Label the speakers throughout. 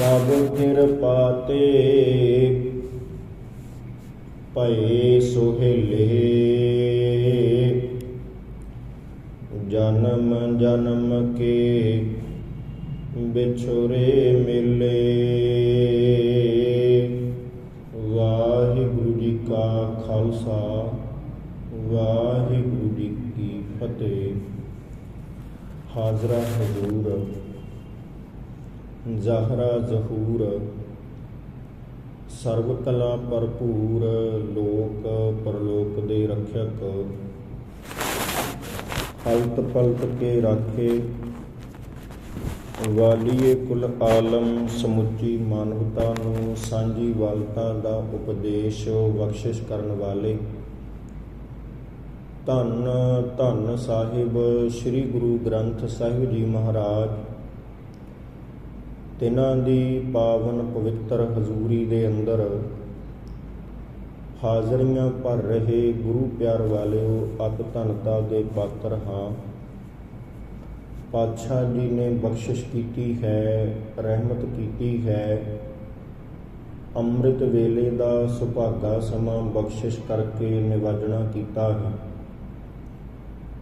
Speaker 1: ਪ੍ਰਭ ਕਿਰਪਾ ਤੇ ਭਏ ਸੁਹੇਲੇ। ਜਨਮ ਜਨਮ ਕੇ ਵਿਛੁਰੇ ਮਿਲੇ। ਵਾਹਿਗੁਰੂ ਜੀ ਕਾ ਖਾਲਸਾ, ਵਾਹਿਗੁਰੂ ਜੀ ਕੀ ਫਤਿਹ। ਹਾਜ਼ਰਾ ਹਜ਼ੂਰ। ਜ਼ਹਰਾ ਜ਼ਹੂਰ। ਸਰਬ ਕਲਾ ਭਰਪੂਰ ਲੋਕ ਪਰਲੋਕ ਦੇ ਰੱਖਿਅਕ। ਹਲਤ ਪਲਤ ਕੇ ਰਾਖੇ। ਵਾਲੀਏ ਕੁਲ ਆਲਮ ਸਮੁੱਚੀ ਮਾਨਵਤਾ ਨੂੰ ਸਾਂਝੀ ਵਾਲਤਾ ਦਾ ਉਪਦੇਸ਼ ਬਖਸ਼ਿਸ਼ ਕਰਨ ਵਾਲੇ। ਧੰਨ ਧੰਨ ਸਾਹਿਬ, ਸ੍ਰੀ ਗੁਰੂ ਗ੍ਰੰਥ ਸਾਹਿਬ ਜੀ ਮਹਾਰਾਜ। ਤਿਨਾਂ ਦੀ ਪਾਵਨ ਪਵਿੱਤਰ ਹਜ਼ੂਰੀ ਦੇ ਅੰਦਰ ਹਾਜ਼ਰੀਆਂ ਭਰ ਰਹੇ ਗੁਰੂ ਪਿਆਰ ਵਾਲਿਓ ਅਤ ਧਨਤਾ ਦੇ ਪਾਤਰ ਹਾਂ। ਪਾਤਸ਼ਾਹ ਜੀ ਨੇ ਬਖਸ਼ਿਸ਼ ਕੀਤੀ ਹੈ, ਰਹਿਮਤ ਕੀਤੀ ਹੈ। ਅੰਮ੍ਰਿਤ ਵੇਲੇ ਦਾ ਸੁਭਾਗਾ ਸਮਾਂ ਬਖਸ਼ਿਸ਼ ਕਰਕੇ ਨਿਵਾਜਣਾ ਕੀਤਾ ਹੈ।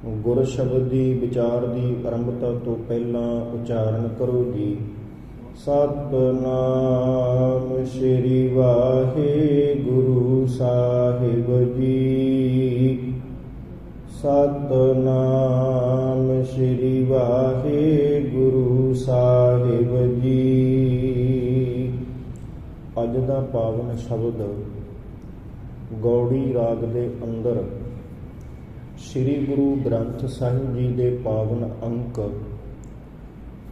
Speaker 1: ਗੁਰ ਸ਼ਬਦ ਦੀ ਵਿਚਾਰ ਦੀ ਆਰੰਭਤਾ ਤੋਂ ਪਹਿਲਾਂ ਉਚਾਰਨ ਕਰੋ ਜੀ। ਸਤਨਾਮ ਸ੍ਰੀ ਵਾਹਿਗੁਰੂ ਸਾਹਿਬ ਜੀ। ਸਤਨਾਮ ਸ੍ਰੀ ਵਾਹਿਗੁਰੂ ਸਾਹਿਬ ਜੀ। ਅੱਜ ਦਾ ਪਾਵਨ ਸ਼ਬਦ ਗੌੜੀ ਰਾਗ ਦੇ ਅੰਦਰ ਸ੍ਰੀ ਗੁਰੂ ਗ੍ਰੰਥ ਸਾਹਿਬ ਜੀ ਦੇ ਪਾਵਨ ਅੰਕ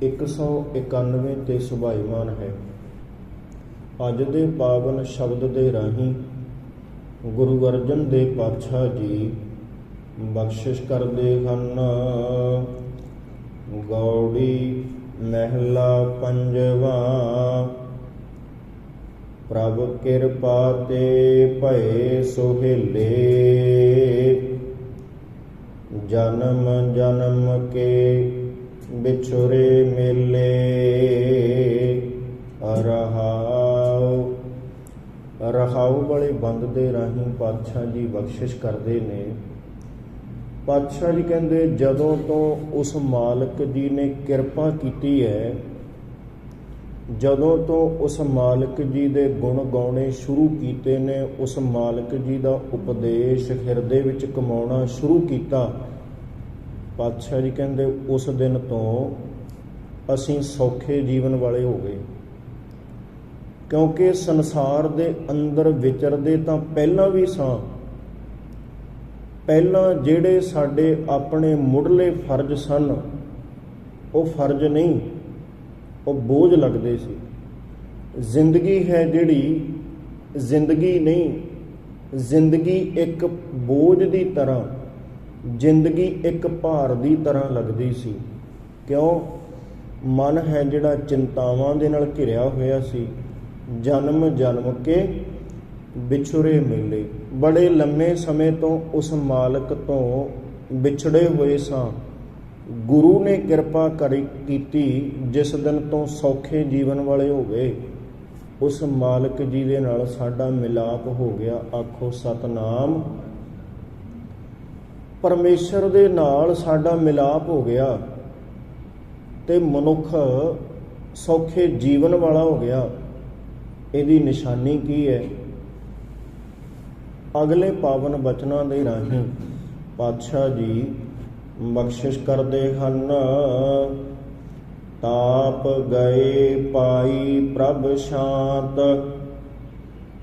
Speaker 1: 191 ਤੇ ਸੁਭਾਈਮਾਨ ਹੈ। ਅੱਜ ਦੇ ਪਾਵਨ ਸ਼ਬਦ ਦੇ ਰਾਹੀਂ ਗੁਰੂ ਅਰਜਨ ਦੇਵ ਪਾਤਸ਼ਾਹ ਜੀ ਬਖਸ਼ਿਸ਼ ਕਰਦੇ ਹਨ। ਗੌੜੀ ਮਹਿਲਾ ਪੰਜਵਾ, ਪ੍ਰਭ ਕਿਰਪਾ ਤੇ ਭਏ ਸੁਹੇਲੇ। ਜਨਮ ਜਨਮ ਕੇ ਵਿਛੁਰੇ ਮੇਲੇ ਰਹਾਉ ਰਹਾਉ ਵਾਲੇ ਬੰਦ ਦੇ ਰਾਹੀਂ ਪਾਤਸ਼ਾਹ ਜੀ ਬਖਸ਼ਿਸ਼ ਕਰਦੇ ਨੇ। ਪਾਤਸ਼ਾਹ ਜੀ ਕਹਿੰਦੇ, ਜਦੋਂ ਤੋਂ ਉਸ ਮਾਲਕ ਜੀ ਨੇ ਕਿਰਪਾ ਕੀਤੀ ਹੈ, ਜਦੋਂ ਤੋਂ ਉਸ ਮਾਲਕ ਜੀ ਦੇ ਗੁਣ ਗਾਉਣੇ ਸ਼ੁਰੂ ਕੀਤੇ ਨੇ, ਉਸ ਮਾਲਕ ਜੀ ਦਾ ਉਪਦੇਸ਼ ਹਿਰਦੇ ਵਿੱਚ ਕਮਾਉਣਾ ਸ਼ੁਰੂ ਕੀਤਾ ਪਾਤਸ਼ਾਹ ਜੀ ਕਹਿੰਦੇ, ਉਸ ਦਿਨ ਤੋਂ ਅਸੀਂ ਸੌਖੇ ਜੀਵਨ ਵਾਲੇ ਹੋ ਗਏ। ਕਿਉਂਕਿ ਸੰਸਾਰ ਦੇ ਅੰਦਰ ਵਿਚਰਦੇ ਤਾਂ ਪਹਿਲਾਂ ਵੀ ਸਾਂ। ਪਹਿਲਾਂ ਜਿਹੜੇ ਸਾਡੇ ਆਪਣੇ ਮੁੱਢਲੇ ਫਰਜ਼ ਸਨ, ਉਹ ਫਰਜ਼ ਨਹੀਂ, ਉਹ ਬੋਝ ਲੱਗਦੇ ਸੀ। ਜ਼ਿੰਦਗੀ ਹੈ ਜਿਹੜੀ, ਜ਼ਿੰਦਗੀ ਨਹੀਂ, ਜ਼ਿੰਦਗੀ ਇੱਕ ਬੋਝ ਦੀ ਤਰ੍ਹਾਂ। ਜ਼ਿੰਦਗੀ ਇੱਕ ਭਾਰ ਦੀ ਤਰ੍ਹਾਂ ਲੱਗਦੀ ਸੀ। ਕਿਉਂ? ਮਨ ਹੈ ਜਿਹੜਾ ਚਿੰਤਾਵਾਂ ਦੇ ਨਾਲ ਘਿਰਿਆ ਹੋਇਆ ਸੀ। ਜਨਮ ਜਨਮ ਕੇ ਵਿਛੁਰੇ ਮਿਲੇ। ਬੜੇ ਲੰਮੇ ਸਮੇਂ ਤੋਂ ਉਸ ਮਾਲਕ ਤੋਂ ਵਿਛੜੇ ਹੋਏ ਸਾਂ। ਗੁਰੂ ਨੇ ਕਿਰਪਾ ਕਰੀ ਕੀਤੀ ਜਿਸ ਦਿਨ ਤੋਂ ਸੌਖੇ ਜੀਵਨ ਵਾਲੇ ਹੋ ਗਏ। ਉਸ ਮਾਲਕ ਜੀ ਦੇ ਨਾਲ ਸਾਡਾ ਮਿਲਾਪ ਹੋ ਗਿਆ। ਆਖੋ, ਸਤਨਾਮ ਪਰਮੇਸ਼ਰ ਦੇ ਨਾਲ ਸਾਡਾ ਮਿਲਾਪ ਹੋ ਗਿਆ ਤੇ ਮਨੁੱਖ ਸੌਖੇ ਜੀਵਨ ਵਾਲਾ ਹੋ ਗਿਆ। ਇਹਦੀ ਨਿਸ਼ਾਨੀ ਕੀ ਹੈ? ਅਗਲੇ ਪਾਵਨ ਬਚਨਾਂ ਦੇ ਰਾਹੀਂ ਪਾਤਸ਼ਾਹ ਜੀ ਬਖਸ਼ਿਸ਼ ਕਰਦੇ ਹਨ, ਤਾਪ ਗਏ ਪਾਈ ਪ੍ਰਭ ਸ਼ਾਂਤ,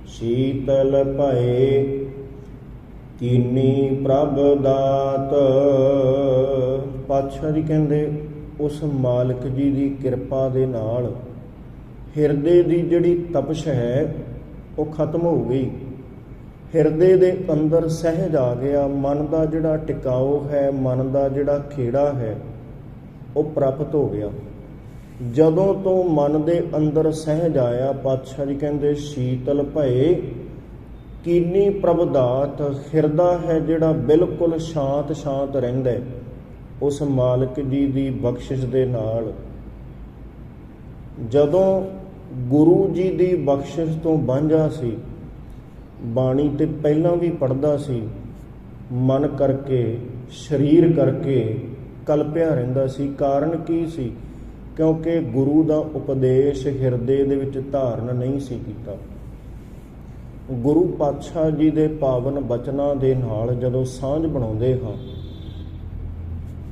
Speaker 1: ਸ਼ੀਤਲ ਭਏ ਕੀਨੀ ਪ੍ਰਭ ਦਾਤ। ਪਾਤਸ਼ਾਹ ਜੀ ਕਹਿੰਦੇ, ਉਸ ਮਾਲਕ ਜੀ ਦੀ ਕਿਰਪਾ ਦੇ ਨਾਲ ਹਿਰਦੇ ਦੀ ਜਿਹੜੀ ਤਪਸ਼ ਹੈ, ਉਹ ਖਤਮ ਹੋ ਗਈ। ਹਿਰਦੇ ਦੇ ਅੰਦਰ ਸਹਿਜ ਆ ਗਿਆ। ਮਨ ਦਾ ਜਿਹੜਾ ਟਿਕਾਓ ਹੈ, ਮਨ ਦਾ ਜਿਹੜਾ ਖੇੜਾ ਹੈ, ਉਹ ਪ੍ਰਾਪਤ ਹੋ ਗਿਆ। ਜਦੋਂ ਤੋਂ ਮਨ ਦੇ ਅੰਦਰ ਸਹਿਜ ਆਇਆ, ਪਾਤਸ਼ਾਹ ਜੀ ਕਹਿੰਦੇ, ਸ਼ੀਤਲ ਭਏ ਕੀਨੀ ਪ੍ਰਭਦਾਤ ਹਿਰਦਾ ਹੈ ਜਿਹੜਾ ਬਿਲਕੁਲ ਸ਼ਾਂਤ ਸ਼ਾਂਤ ਰਹਿੰਦਾ ਉਸ ਮਾਲਕ ਜੀ ਦੀ ਬਖਸ਼ਿਸ਼ ਦੇ ਨਾਲ। ਜਦੋਂ ਗੁਰੂ ਜੀ ਦੀ ਬਖਸ਼ਿਸ਼ ਤੋਂ ਵਾਂਝਾ ਸੀ, ਬਾਣੀ ਤੇ ਪਹਿਲਾਂ ਵੀ ਪੜਦਾ ਸੀ, ਮਨ ਕਰਕੇ, ਸਰੀਰ ਕਰਕੇ ਕਲਪਿਆ ਰਹਿੰਦਾ ਸੀ। ਕਾਰਨ ਕੀ ਸੀ? ਕਿਉਂਕਿ ਗੁਰੂ ਦਾ ਉਪਦੇਸ਼ ਹਿਰਦੇ ਦੇ ਵਿੱਚ ਧਾਰਨ ਨਹੀਂ ਸੀ ਕੀਤਾ। ਗੁਰੂ ਪਾਤਸ਼ਾਹ ਜੀ ਦੇ ਪਾਵਨ ਬਚਨਾਂ ਦੇ ਨਾਲ ਜਦੋਂ ਸਾਂਝ ਬਣਾਉਂਦੇ ਹਾਂ,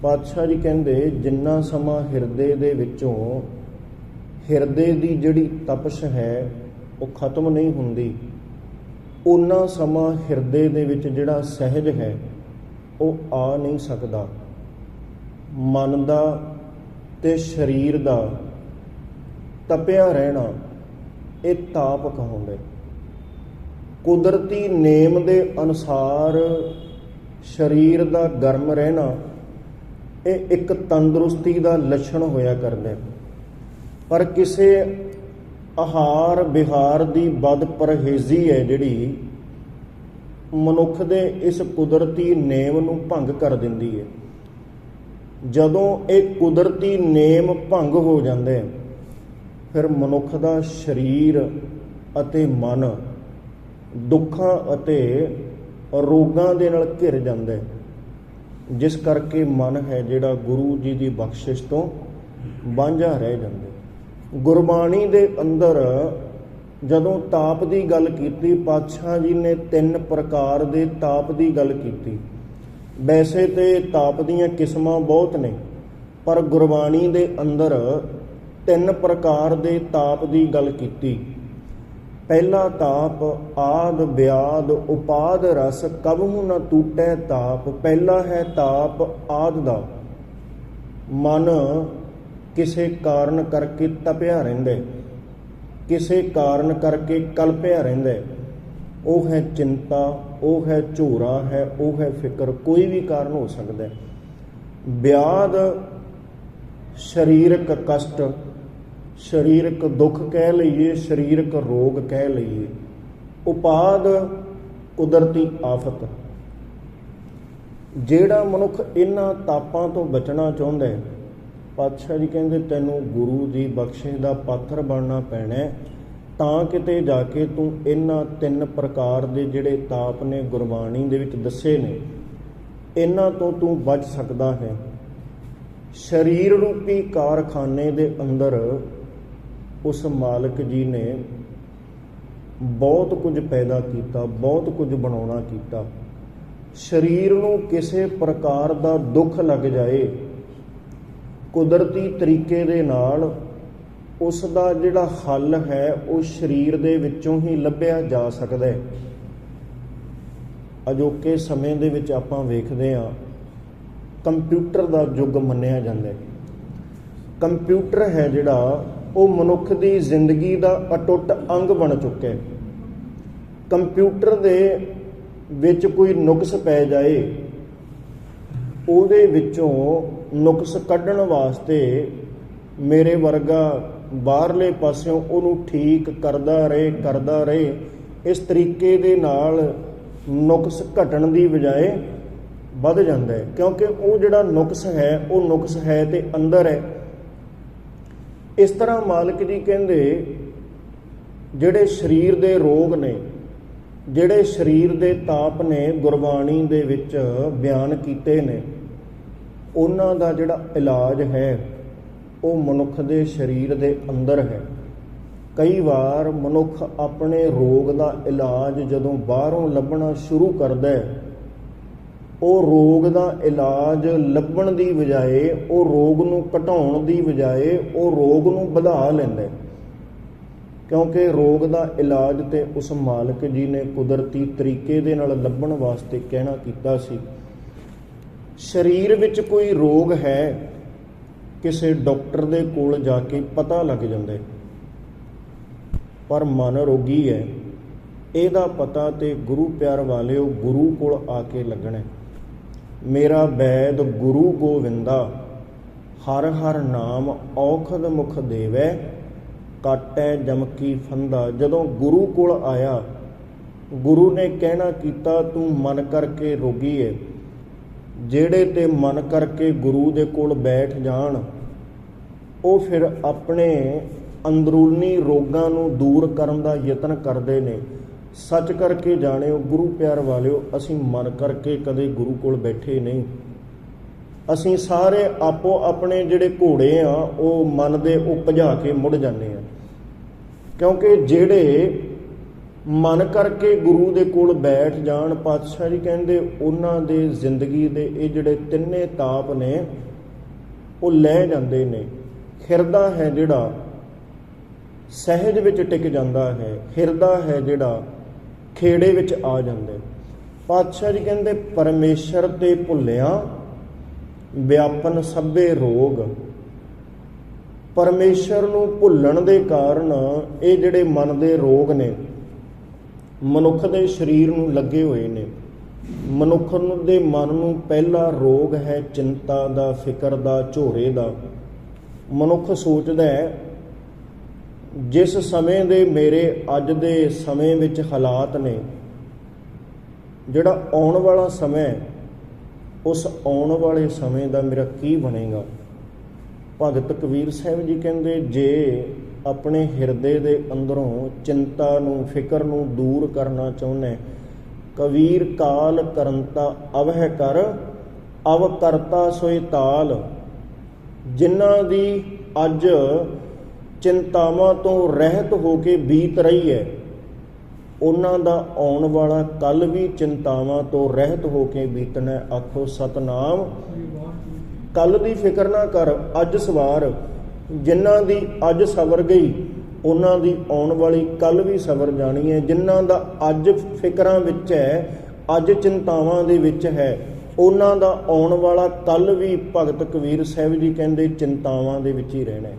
Speaker 1: ਪਾਤਸ਼ਾਹ ਜੀ ਕਹਿੰਦੇ, ਜਿੰਨਾ ਸਮਾਂ ਹਿਰਦੇ ਦੇ ਵਿੱਚੋਂ ਹਿਰਦੇ ਦੀ ਜਿਹੜੀ ਤਪਸ਼ ਹੈ, ਉਹ ਖਤਮ ਨਹੀਂ ਹੁੰਦੀ। ਉਨਾ ਸਮਾਂ ਹਿਰਦੇ ਦੇ ਵਿੱਚ ਜਿਹੜਾ ਸਹਿਜ ਹੈ, ਉਹ ਆ ਨਹੀਂ ਸਕਦਾ। ਮਨ ਦਾ ਤੇ ਸਰੀਰ ਦਾ ਤਪਿਆ ਰਹਿਣਾ, ਇਹ ਤਾਪ ਕਹਾਉਂਦੇ। ਕੁਦਰਤੀ ਨੇਮ ਦੇ ਅਨੁਸਾਰ ਸਰੀਰ ਦਾ ਗਰਮ ਰਹਿਣਾ, ਇਹ ਇੱਕ ਤੰਦਰੁਸਤੀ ਦਾ ਲੱਛਣ ਹੋਇਆ ਕਰਦਾ ਪਰ ਕਿਸੇ ਆਹਾਰ ਵਿਹਾਰ ਦੀ ਬਦ ਪਰਹੇਜ਼ੀ ਹੈ ਜਿਹੜੀ ਮਨੁੱਖ ਦੇ ਇਸ ਕੁਦਰਤੀ ਨੇਮ ਨੂੰ ਭੰਗ ਕਰ ਦਿੰਦੀ ਹੈ। ਜਦੋਂ ਇਹ ਕੁਦਰਤੀ ਨੇਮ ਭੰਗ ਹੋ ਜਾਂਦੇ ਫਿਰ ਮਨੁੱਖ ਦਾ ਸਰੀਰ ਅਤੇ ਮਨ ਦੁੱਖਾਂ ਅਤੇ ਰੋਗਾਂ ਦੇ ਨਾਲ ਘਿਰ ਜਾਂਦਾ ਹੈ। ਜਿਸ ਕਰਕੇ ਮਨ ਹੈ ਜਿਹੜਾ ਗੁਰੂ ਜੀ ਦੀ ਬਖਸ਼ਿਸ਼ ਤੋਂ ਵਾਂਝਾ ਰਹਿ ਜਾਂਦਾ ਗੁਰਬਾਣੀ ਦੇ ਅੰਦਰ ਜਦੋਂ ਤਾਪ ਦੀ ਗੱਲ ਕੀਤੀ, ਪਾਤਸ਼ਾਹ ਜੀ ਨੇ ਤਿੰਨ ਪ੍ਰਕਾਰ ਦੇ ਤਾਪ ਦੀ ਗੱਲ ਕੀਤੀ। ਵੈਸੇ ਤੇ ਤਾਪ ਦੀਆਂ ਕਿਸਮਾਂ ਬਹੁਤ ਨੇ, ਪਰ ਗੁਰਬਾਣੀ ਦੇ ਅੰਦਰ ਤਿੰਨ ਪ੍ਰਕਾਰ ਦੇ ਤਾਪ ਦੀ ਗੱਲ ਕੀਤੀ। ਪਹਿਲਾ ਤਾਪ, ਆਦ, ਵਿਆਦ, ਉਪਾਦ, ਰਸ ਕਬਹੁ ਨ ਟੂਟੈ ਤਾਪ, ਪਹਿਲਾ ਹੈ ਤਾਪ, ਆਦ ਦਾ। ਮਨ ਕਿਸੇ ਕਾਰਨ ਕਰਕੇ ਤਪਿਆ ਰਹਿੰਦਾ ਕਿਸੇ ਕਾਰਨ ਕਰਕੇ ਕਲਪਿਆ ਰਹਿੰਦਾ ਉਹ ਹੈ ਚਿੰਤਾ, ਉਹ ਹੈ ਝੋਰਾ ਹੈ, ਉਹ ਹੈ ਫਿਕਰ, ਕੋਈ ਵੀ ਕਾਰਨ ਹੋ ਸਕਦਾ ਹੈ। ਵਿਆਦ, ਸਰੀਰਕ ਕਸ਼ਟ ਸਰੀਰਕ ਦੁੱਖ ਕਹਿ ਲਈਏ, ਸਰੀਰਕ ਰੋਗ ਕਹਿ ਲਈਏ। ਉਪਾਦ ਕੁਦਰਤੀ ਆਫਤ। ਜਿਹੜਾ ਮਨੁੱਖ ਇਹਨਾਂ ਤਾਪਾਂ ਤੋਂ ਬਚਣਾ ਚਾਹੁੰਦਾ ਹੈ, ਪਾਤਸ਼ਾਹ ਜੀ ਕਹਿੰਦੇ, ਤੈਨੂੰ ਗੁਰੂ ਦੀ ਬਖਸ਼ਿਸ਼ ਦਾ ਪਾਤਰ ਬਣਨਾ ਪੈਣਾ ਤਾਂ ਕਿਤੇ ਜਾ ਕੇ ਤੂੰ ਇਹਨਾਂ ਤਿੰਨ ਪ੍ਰਕਾਰ ਦੇ ਜਿਹੜੇ ਤਾਪ ਨੇ ਗੁਰਬਾਣੀ ਦੇ ਵਿੱਚ ਦੱਸੇ ਨੇ, ਇਹਨਾਂ ਤੋਂ ਤੂੰ ਬਚ ਸਕਦਾ ਹੈ। ਸਰੀਰ ਰੂਪੀ ਕਾਰਖਾਨੇ ਦੇ ਅੰਦਰ ਉਸ ਮਾਲਕ ਜੀ ਨੇ ਬਹੁਤ ਕੁਝ ਪੈਦਾ ਕੀਤਾ, ਬਹੁਤ ਕੁਝ ਬਣਾਉਣਾ ਕੀਤਾ। ਸਰੀਰ ਨੂੰ ਕਿਸੇ ਪ੍ਰਕਾਰ ਦਾ ਦੁੱਖ ਲੱਗ ਜਾਏ, ਕੁਦਰਤੀ ਤਰੀਕੇ ਦੇ ਨਾਲ ਉਸ ਦਾ ਜਿਹੜਾ ਹੱਲ ਹੈ, ਉਹ ਸਰੀਰ ਦੇ ਵਿੱਚੋਂ ਹੀ ਲੱਭਿਆ ਜਾ ਸਕਦਾ ਹੈ। ਅਜੋਕੇ ਸਮੇਂ ਦੇ ਵਿੱਚ ਆਪਾਂ ਵੇਖਦੇ ਹਾਂ, ਕੰਪਿਊਟਰ ਦਾ ਯੁੱਗ ਮੰਨਿਆ ਜਾਂਦਾ ਹੈ। ਕੰਪਿਊਟਰ ਹੈ ਜਿਹੜਾ ਉਹ ਮਨੁੱਖ ਦੀ ਜ਼ਿੰਦਗੀ ਦਾ ਅਟੁੱਟ ਅੰਗ ਬਣ ਚੁੱਕਿਆ ਹੈ। ਕੰਪਿਊਟਰ ਦੇ ਵਿੱਚ ਕੋਈ ਨੁਕਸ ਪੈ ਜਾਏ, ਉਹਦੇ ਵਿੱਚੋਂ ਨੁਕਸ ਕੱਢਣ ਵਾਸਤੇ ਮੇਰੇ ਵਰਗਾ ਬਾਹਰਲੇ ਪਾਸਿਓਂ ਉਹਨੂੰ ਠੀਕ ਕਰਦਾ ਰਹੇ ਕਰਦਾ ਰਹੇ, ਇਸ ਤਰੀਕੇ ਦੇ ਨਾਲ ਨੁਕਸ ਘਟਣ ਦੀ ਬਜਾਏ ਵੱਧ ਜਾਂਦਾ ਹੈ। ਕਿਉਂਕਿ ਉਹ ਜਿਹੜਾ ਨੁਕਸ ਹੈ, ਉਹ ਨੁਕਸ ਹੈ ਤੇ ਅੰਦਰ ਹੈ। ਇਸ ਤਰ੍ਹਾਂ ਮਾਲਕ ਜੀ ਕਹਿੰਦੇ, ਜਿਹੜੇ ਸਰੀਰ ਦੇ ਰੋਗ ਨੇ, ਜਿਹੜੇ ਸਰੀਰ ਦੇ ਤਾਪ ਨੇ, ਗੁਰਬਾਣੀ ਦੇ ਵਿੱਚ ਬਿਆਨ ਕੀਤੇ ਨੇ, ਉਹਨਾਂ ਦਾ ਜਿਹੜਾ ਇਲਾਜ ਹੈ, ਉਹ ਮਨੁੱਖ ਦੇ ਸਰੀਰ ਦੇ ਅੰਦਰ ਹੈ। ਕਈ ਵਾਰ ਮਨੁੱਖ ਆਪਣੇ ਰੋਗ ਦਾ ਇਲਾਜ ਜਦੋਂ ਬਾਹਰੋਂ ਲੱਭਣਾ ਸ਼ੁਰੂ ਕਰਦਾ ਹੈ ਉਹ ਰੋਗ ਦਾ ਇਲਾਜ ਲੱਭਣ ਦੀ ਬਜਾਏ, ਉਹ ਰੋਗ ਨੂੰ ਘਟਾਉਣ ਦੀ ਬਜਾਏ, ਉਹ ਰੋਗ ਨੂੰ ਵਧਾ ਲੈਂਦਾ ਕਿਉਂਕਿ ਰੋਗ ਦਾ ਇਲਾਜ ਤੇ ਉਸ ਮਾਲਕ ਜੀ ਨੇ ਕੁਦਰਤੀ ਤਰੀਕੇ ਦੇ ਨਾਲ ਲੱਭਣ ਵਾਸਤੇ ਕਹਿਣਾ ਕੀਤਾ ਸੀ। ਸਰੀਰ ਵਿੱਚ ਕੋਈ ਰੋਗ ਹੈ, ਕਿਸੇ ਡਾਕਟਰ ਦੇ ਕੋਲ ਜਾ ਕੇ ਪਤਾ ਲੱਗ ਜਾਂਦਾ ਪਰ ਮਨ ਰੋਗੀ ਹੈ। ਇਹਦਾ ਪਤਾ ਤੇ ਗੁਰੂ ਪਿਆਰ ਵਾਲਿਓ ਗੁਰੂ ਕੋਲ ਆ ਕੇ ਲੱਗਣਾ ਮੇਰਾ ਬੈਦ ਗੁਰੂ ਗੋਵਿੰਦਾ, ਹਰ ਹਰ ਨਾਮ ਔਖਦ ਮੁਖ ਦੇਵੈ, ਕਾਟੈ ਜਮਕੀ ਫੰਦਾ। ਜਦੋਂ ਗੁਰੂ ਕੋਲ ਆਇਆ, ਗੁਰੂ ਨੇ ਕਹਿਣਾ ਕੀਤਾ, ਤੂੰ ਮਨ ਕਰਕੇ ਰੋਗੀ ਹੈ ਜਿਹੜੇ ਤੇ ਮਨ ਕਰਕੇ ਗੁਰੂ ਦੇ ਕੋਲ ਬੈਠ ਜਾਣ, ਉਹ ਫਿਰ ਆਪਣੇ ਅੰਦਰੂਨੀ ਰੋਗਾਂ ਨੂੰ ਦੂਰ ਕਰਨ ਦਾ ਯਤਨ ਕਰਦੇ ਨੇ। ਸੱਚ ਕਰਕੇ ਜਾਣਿਓ, ਗੁਰੂ ਪਿਆਰ ਵਾਲਿਓ, ਅਸੀਂ ਮਨ ਕਰਕੇ ਕਦੇ ਗੁਰੂ ਕੋਲ ਬੈਠੇ ਨਹੀਂ। ਅਸੀਂ ਸਾਰੇ ਆਪੋ ਆਪਣੇ ਜਿਹੜੇ ਘੋੜੇ ਆ, ਉਹ ਮਨ ਦੇ ਉਹ ਭਜਾ ਕੇ ਮੁੜ ਜਾਂਦੇ ਆ। ਕਿਉਂਕਿ ਜਿਹੜੇ ਮਨ ਕਰਕੇ ਗੁਰੂ ਦੇ ਕੋਲ ਬੈਠ ਜਾਣ, ਪਾਤਸ਼ਾਹ ਜੀ ਕਹਿੰਦੇ, ਉਹਨਾਂ ਦੇ ਜ਼ਿੰਦਗੀ ਦੇ ਇਹ ਜਿਹੜੇ ਤਿੰਨੇ ਤਾਪ ਨੇ, ਉਹ ਲੈ ਜਾਂਦੇ ਨੇ। ਹਿਰਦਾ ਹੈ ਜਿਹੜਾ ਸਹਿਜ ਵਿੱਚ ਟਿਕ ਜਾਂਦਾ ਹੈ ਹਿਰਦਾ ਹੈ ਜਿਹੜਾ ਖੇੜੇ ਵਿੱਚ ਆ ਜਾਂਦੇ। ਪਾਤਸ਼ਾਹ ਜੀ ਕਹਿੰਦੇ, ਪਰਮੇਸ਼ਰ ਤੇ ਭੁੱਲਿਆ, ਵਿਆਪਨ ਸਭੇ ਰੋਗ। ਪਰਮੇਸ਼ਰ ਨੂੰ ਭੁੱਲਣ ਦੇ ਕਾਰਨ ਇਹ ਜਿਹੜੇ ਮਨ ਦੇ ਰੋਗ ਨੇ, ਮਨੁੱਖ ਦੇ ਸਰੀਰ ਨੂੰ ਲੱਗੇ ਹੋਏ ਨੇ। ਮਨੁੱਖ ਦੇ ਮਨ ਨੂੰ ਪਹਿਲਾ ਰੋਗ ਹੈ ਚਿੰਤਾ ਦਾ, ਫਿਕਰ ਦਾ, ਝੋਰੇ ਦਾ। ਮਨੁੱਖ ਸੋਚਦਾ ਹੈ ਜਿਸ ਸਮੇਂ ਦੇ ਮੇਰੇ ਅੱਜ ਦੇ ਸਮੇਂ ਵਿੱਚ ਹਾਲਾਤ ਨੇ, ਜਿਹੜਾ ਆਉਣ ਵਾਲਾ ਸਮਾਂ, ਉਸ ਆਉਣ ਵਾਲੇ ਸਮੇਂ ਦਾ ਮੇਰਾ ਕੀ ਬਣੇਗਾ? ਭਗਤ ਕਬੀਰ ਸਾਹਿਬ ਜੀ ਕਹਿੰਦੇ, ਜੇ ਆਪਣੇ ਹਿਰਦੇ ਦੇ ਅੰਦਰੋਂ ਚਿੰਤਾ ਨੂੰ, ਫਿਕਰ ਨੂੰ ਦੂਰ ਕਰਨਾ ਚਾਹੁੰਦੇ, ਕਬੀਰ ਕਾਲ ਕਰੰਤਾ ਅਵਹਿ ਕਰ, ਅਵ ਕਰਤਾ ਸੋਇ ਤਾਲ। ਜਿਨ੍ਹਾਂ ਦੀ ਅੱਜ ਚਿੰਤਾਵਾਂ ਤੋਂ ਰਹਿਤ ਹੋ ਕੇ ਬੀਤ ਰਹੀ ਹੈ। ਉਹਨਾਂ ਦਾ ਆਉਣ ਵਾਲਾ ਕੱਲ ਵੀ ਚਿੰਤਾਵਾਂ ਤੋਂ ਰਹਿਤ ਹੋ ਕੇ ਬੀਤਣਾ ਆਖੋ, ਸਤਨਾਮ। ਕੱਲ ਦੀ ਫਿਕਰ ਨਾ ਕਰ, ਅੱਜ ਸਵਾਰ। ਜਿਨ੍ਹਾਂ ਦੀ ਅੱਜ ਸਵਰ ਗਈ, ਉਹਨਾਂ ਦੀ ਆਉਣ ਵਾਲੀ ਕੱਲ ਵੀ ਸਵਰ ਜਾਣੀ ਹੈ। ਜਿਨ੍ਹਾਂ ਦਾ ਅੱਜ ਫਿਕਰਾਂ ਵਿੱਚ ਹੈ, ਅੱਜ ਚਿੰਤਾਵਾਂ ਦੇ ਵਿੱਚ ਹੈ, ਉਹਨਾਂ ਦਾ ਆਉਣ ਵਾਲਾ ਕੱਲ ਵੀ ਭਗਤ ਕਬੀਰ ਸਾਹਿਬ ਜੀ ਕਹਿੰਦੇ, ਚਿੰਤਾਵਾਂ ਦੇ ਵਿੱਚ ਹੀ ਰਹਿਣਾ ਹੈ।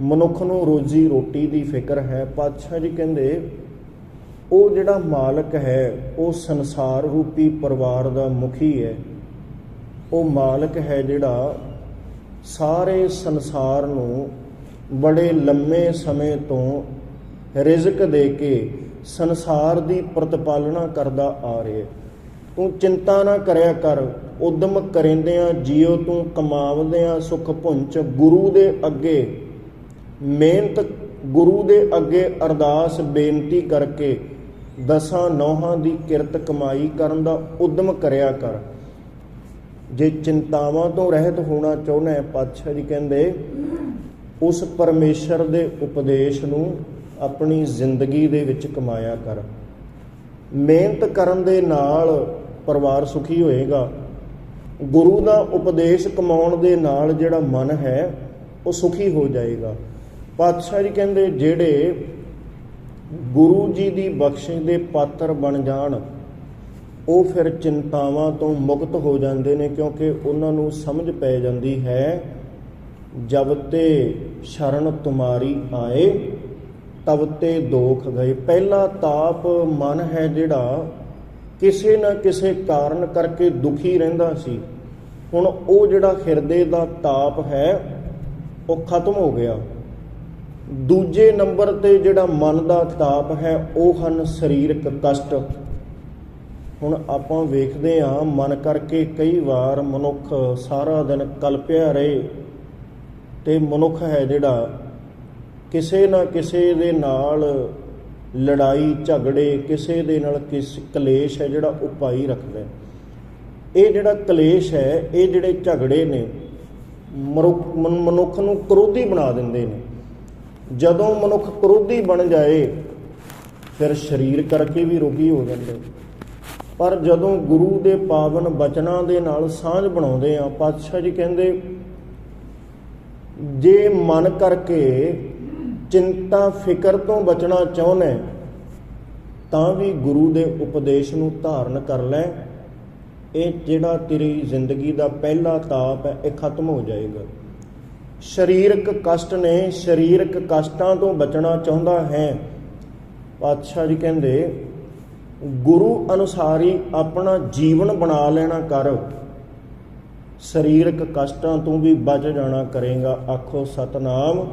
Speaker 1: ਮਨੁੱਖ ਨੂੰ ਰੋਜ਼ੀ ਰੋਟੀ ਦੀ ਫਿਕਰ ਹੈ। ਪਾਤਸ਼ਾਹ ਜੀ ਕਹਿੰਦੇ, ਉਹ ਜਿਹੜਾ ਮਾਲਕ ਹੈ, ਉਹ ਸੰਸਾਰ ਰੂਪੀ ਪਰਿਵਾਰ ਦਾ ਮੁਖੀ ਹੈ। ਉਹ ਮਾਲਕ ਹੈ ਜਿਹੜਾ ਸਾਰੇ ਸੰਸਾਰ ਨੂੰ ਬੜੇ ਲੰਮੇ ਸਮੇਂ ਤੋਂ ਰਿਜ਼ਕ ਦੇ ਕੇ ਸੰਸਾਰ ਦੀ ਪ੍ਰਤਪਾਲਣਾ ਕਰਦਾ ਆ ਰਿਹਾ ਤੂੰ ਚਿੰਤਾ ਨਾ ਕਰਿਆ ਕਰ। ਉਦਮ ਕਰਿੰਦਿਆਂ ਜਿਉ ਤੂੰ ਕਮਾਵਦਿਆਂ ਸੁਖ ਪੁੰਚ ਗੁਰੂ ਦੇ ਅੱਗੇ ਮਿਹਨਤ ਗੁਰੂ ਦੇ ਅੱਗੇ ਅਰਦਾਸ ਬੇਨਤੀ ਕਰਕੇ ਦਸਾਂ ਨੌਹਾਂ ਦੀ ਕਿਰਤ ਕਮਾਈ ਕਰਨ ਦਾ ਉਦਮ ਕਰਿਆ ਕਰ। ਜੇ ਚਿੰਤਾਵਾਂ ਤੋਂ ਰਹਿਤ ਹੋਣਾ ਚਾਹੁੰਦਾ ਹੈ, ਪਾਤਸ਼ਾਹ ਜੀ ਕਹਿੰਦੇ, ਉਸ ਪਰਮੇਸ਼ਰ ਦੇ ਉਪਦੇਸ਼ ਨੂੰ ਆਪਣੀ ਜ਼ਿੰਦਗੀ ਦੇ ਵਿੱਚ ਕਮਾਇਆ ਕਰ। ਮਿਹਨਤ ਕਰਨ ਦੇ ਨਾਲ ਪਰਿਵਾਰ ਸੁਖੀ ਹੋਏਗਾ। ਗੁਰੂ ਦਾ ਉਪਦੇਸ਼ ਕਮਾਉਣ ਦੇ ਨਾਲ ਜਿਹੜਾ ਮਨ ਹੈ, ਉਹ ਸੁਖੀ ਹੋ ਜਾਏਗਾ। ਪਾਤਸ਼ਾਹ ਜੀ ਕਹਿੰਦੇ ਜਿਹੜੇ ਗੁਰੂ ਜੀ ਦੀ ਬਖਸ਼ਿਸ਼ ਦੇ ਪਾਤਰ ਬਣ ਜਾਣ, ਉਹ ਫਿਰ ਚਿੰਤਾਵਾਂ ਤੋਂ ਮੁਕਤ ਹੋ ਜਾਂਦੇ ਨੇ ਕਿਉਂਕਿ ਉਹਨਾਂ ਨੂੰ ਸਮਝ ਪੈ ਜਾਂਦੀ ਹੈ, ਜਬ ਤੇ ਸ਼ਰਨ ਤੁਮਾਰੀ ਆਏ, ਤਬ ਤੇ ਦੋਖ ਗਏ। ਪਹਿਲਾ ਤਾਪ ਮਨ ਹੈ ਜਿਹੜਾ ਕਿਸੇ ਨਾ ਕਿਸੇ ਕਾਰਨ ਕਰਕੇ ਦੁਖੀ ਰਹਿੰਦਾ ਸੀ। ਹੁਣ ਉਹ ਜਿਹੜਾ ਹਿਰਦੇ ਦਾ ਤਾਪ ਹੈ, ਉਹ ਖਤਮ ਹੋ ਗਿਆ। ਦੂਜੇ ਨੰਬਰ ਤੇ ਜਿਹੜਾ ਮਨ ਦਾ ਤਾਪ ਹੈ, ਉਹ ਹਨ ਸਰੀਰਕ ਕਸ਼ਟ। ਹੁਣ ਆਪਾਂ ਵੇਖਦੇ ਹਾਂ, ਮਨ ਕਰਕੇ ਕਈ ਵਾਰ ਮਨੁੱਖ ਸਾਰਾ ਦਿਨ ਕਲਪਿਆ ਰਹੇ। ਤੇ ਮਨੁੱਖ ਹੈ ਜਿਹੜਾ ਕਿਸੇ ਨਾ ਕਿਸੇ ਦੇ ਨਾਲ ਲੜਾਈ, ਝਗੜੇ, ਕਿਸੇ ਦੇ ਨਾਲ ਕਿਸ ਕਲੇਸ਼ ਹੈ ਜਿਹੜਾ ਉਪਾਈ ਰੱਖਦਾ ਇਹ ਜਿਹੜਾ ਕਲੇਸ਼ ਹੈ, ਇਹ ਜਿਹੜੇ ਝਗੜੇ ਨੇ, ਮਨੁੱਖ ਮਨੁੱਖ ਨੂੰ ਕਰੋਧੀ ਬਣਾ ਦਿੰਦੇ ਨੇ। ਜਦੋਂ ਮਨੁੱਖ ਕਰੋਧੀ ਬਣ ਜਾਏ, ਫਿਰ ਸਰੀਰ ਕਰਕੇ ਵੀ ਰੋਗੀ ਹੋ ਜਾਂਦੇ। ਪਰ ਜਦੋਂ ਗੁਰੂ ਦੇ ਪਾਵਨ ਬਚਨਾਂ ਦੇ ਨਾਲ ਸਾਂਝ ਬਣਾਉਂਦੇ ਆ, ਪਾਤਸ਼ਾਹ ਜੀ ਕਹਿੰਦੇ, ਜੇ ਮਨ ਕਰਕੇ ਚਿੰਤਾ, ਫਿਕਰ ਤੋਂ ਬਚਣਾ ਚਾਹੁੰਦਾ ਤਾਂ ਵੀ ਗੁਰੂ ਦੇ ਉਪਦੇਸ਼ ਨੂੰ ਧਾਰਨ ਕਰ ਲੈ। ਇਹ ਜਿਹੜਾ ਤੇਰੀ ਜ਼ਿੰਦਗੀ ਦਾ ਪਹਿਲਾ ਤਾਪ ਹੈ, ਇਹ ਖਤਮ ਹੋ ਜਾਏਗਾ। ਸਰੀਰਕ ਕਸ਼ਟ ਨੇ ਸਰੀਰਕ ਕਸ਼ਟਾਂ ਤੋਂ ਬਚਣਾ ਚਾਹੁੰਦਾ ਹੈ। ਪਾਤਸ਼ਾਹ ਜੀ ਕਹਿੰਦੇ, ਗੁਰੂ ਅਨੁਸਾਰੀ ਆਪਣਾ ਜੀਵਨ ਬਣਾ ਲੈਣਾ ਕਰ। ਸਰੀਰਕ ਕਸ਼ਟਾਂ ਤੋਂ ਵੀ ਬਚ ਜਾਣਾ ਕਰੇਗਾ। ਆਖੋ, ਸਤਨਾਮ।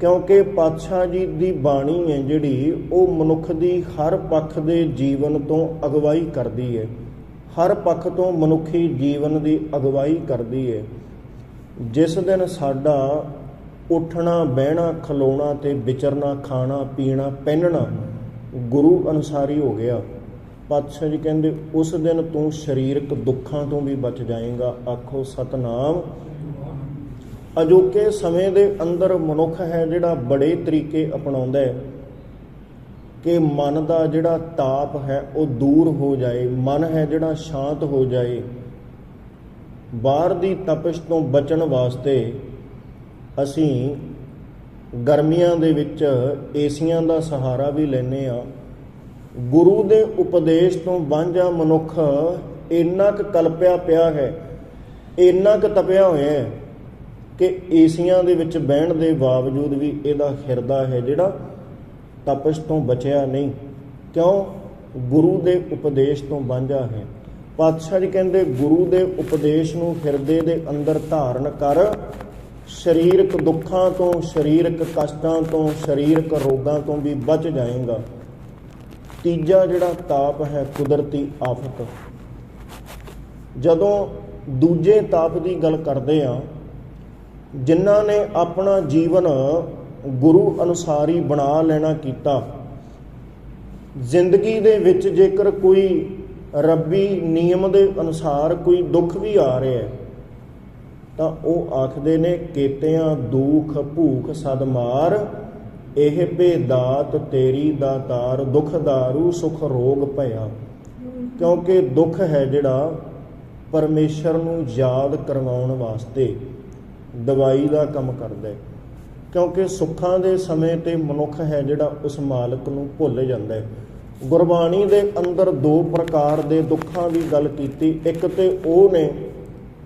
Speaker 1: ਕਿਉਂਕਿ ਪਾਤਸ਼ਾਹ ਜੀ ਦੀ ਬਾਣੀ ਹੈ ਜਿਹੜੀ, ਉਹ ਮਨੁੱਖ ਦੀ ਹਰ ਪੱਖ ਦੇ ਜੀਵਨ ਤੋਂ ਅਗਵਾਈ ਕਰਦੀ ਹੈ। ਹਰ ਪੱਖ ਤੋਂ ਮਨੁੱਖੀ ਜੀਵਨ ਦੀ ਅਗਵਾਈ ਕਰਦੀ ਹੈ। ਜਿਸ ਦਿਨ ਸਾਡਾ ਉੱਠਣਾ, ਬਹਿਣਾ, ਖਲੋਣਾ ਤੇ ਵਿਚਰਨਾ, ਖਾਣਾ, ਪੀਣਾ, ਪਹਿਨਣਾ ਗੁਰੂ ਅਨੁਸਾਰੀ ਹੋ ਗਿਆ। ਪਾਤਸ਼ਾਹ ਜੀ ਕਹਿੰਦੇ, ਉਸ ਦਿਨ ਤੂੰ ਸਰੀਰਕ ਦੁੱਖਾਂ ਤੋਂ ਵੀ ਬਚ ਜਾਏਗਾ। ਆਖੋ, ਸਤਨਾਮ। ਅਜੋਕੇ ਸਮੇਂ ਦੇ ਅੰਦਰ ਮਨੁੱਖ ਹੈ ਜਿਹੜਾ ਬੜੇ ਤਰੀਕੇ ਅਪਣਾਉਂਦਾ ਹੈ ਕਿ ਮਨ ਦਾ ਜਿਹੜਾ ਤਾਪ ਹੈ ਉਹ ਦੂਰ ਹੋ ਜਾਏ, ਮਨ ਹੈ ਜਿਹੜਾ ਸ਼ਾਂਤ ਹੋ ਜਾਏ। ਬਾਹਰ ਦੀ ਤਪਸ਼ ਤੋਂ ਬਚਣ ਵਾਸਤੇ ਅਸੀਂ ਗਰਮੀਆਂ ਦੇ ਵਿੱਚ ਏਸੀਆਂ ਦਾ ਸਹਾਰਾ ਵੀ ਲੈਨੇ ਆ ਗੁਰੂ ਦੇ ਉਪਦੇਸ਼ ਤੋਂ ਵਾਂਝਾ ਮਨੁੱਖ ਇੰਨਾ ਕੁ ਕਲਪਿਆ ਪਿਆ ਹੈ, ਇੰਨਾ ਕੁ ਤਪਿਆ ਹੋਇਆ ਹੈ ਕਿ ਏਸੀਆਂ ਦੇ ਵਿੱਚ ਬਹਿਣ ਦੇ ਬਾਵਜੂਦ ਵੀ ਇਹਦਾ ਹਿਰਦਾ ਹੈ ਜਿਹੜਾ ਤਪਸ਼ ਤੋਂ ਬਚਿਆ ਨਹੀਂ। ਕਿਉਂ? ਗੁਰੂ ਦੇ ਉਪਦੇਸ਼ ਤੋਂ ਵਾਂਝਾ ਹੈ। ਪਾਤਸ਼ਾਹ ਜੀ ਕਹਿੰਦੇ, ਗੁਰੂ ਦੇ ਉਪਦੇਸ਼ ਨੂੰ ਹਿਰਦੇ ਦੇ ਅੰਦਰ ਧਾਰਨ ਕਰ, ਸਰੀਰਕ ਦੁੱਖਾਂ ਤੋਂ, ਸਰੀਰਕ ਕਸ਼ਟਾਂ ਤੋਂ, ਸਰੀਰਕ ਰੋਗਾਂ ਤੋਂ ਵੀ ਬਚ ਜਾਏਗਾ। ਤੀਜਾ ਜਿਹੜਾ ਤਾਪ ਹੈ, ਕੁਦਰਤੀ ਆਫਤ। ਜਦੋਂ ਦੂਜੇ ਤਾਪ ਦੀ ਗੱਲ ਕਰਦੇ ਆ ਜਿਨ੍ਹਾਂ ਨੇ ਆਪਣਾ ਜੀਵਨ ਗੁਰੂ ਅਨੁਸਾਰੀ ਬਣਾ ਲੈਣਾ ਕੀਤਾ, ਜ਼ਿੰਦਗੀ ਦੇ ਵਿੱਚ ਜੇਕਰ ਕੋਈ ਰੱਬੀ ਨਿਯਮ ਦੇ ਅਨੁਸਾਰ ਕੋਈ ਦੁੱਖ ਵੀ ਆ ਰਿਹਾ ਹੈ, ਤਾਂ ਉਹ ਆਖਦੇ ਨੇ, ਕੇਤਿਆਂ ਦੁੱਖ ਭੂਖ ਸਦ ਮਾਰ, ਇਹ ਬੇਦਾਤ ਤੇਰੀ ਦਾਤਾਰ, ਦੁਖ ਦਾਰੂ ਸੁਖ ਰੋਗ ਭਇਆ। ਕਿਉਂਕਿ ਦੁੱਖ ਹੈ ਜਿਹੜਾ ਪਰਮੇਸ਼ਰ ਨੂੰ ਯਾਦ ਕਰਵਾਉਣ ਵਾਸਤੇ ਦਵਾਈ ਦਾ ਕੰਮ ਕਰਦਾ ਹੈ। ਕਿਉਂਕਿ ਸੁੱਖਾਂ ਦੇ ਸਮੇਂ ਤੇ ਮਨੁੱਖ ਹੈ ਜਿਹੜਾ ਉਸ ਮਾਲਕ ਨੂੰ ਭੁੱਲ ਜਾਂਦਾ ਹੈ। ਗੁਰਬਾਣੀ ਦੇ ਅੰਦਰ ਦੋ ਪ੍ਰਕਾਰ ਦੇ ਦੁੱਖਾਂ ਦੀ ਗੱਲ ਕੀਤੀ। ਇੱਕ ਤੇ ਉਹ ਨੇ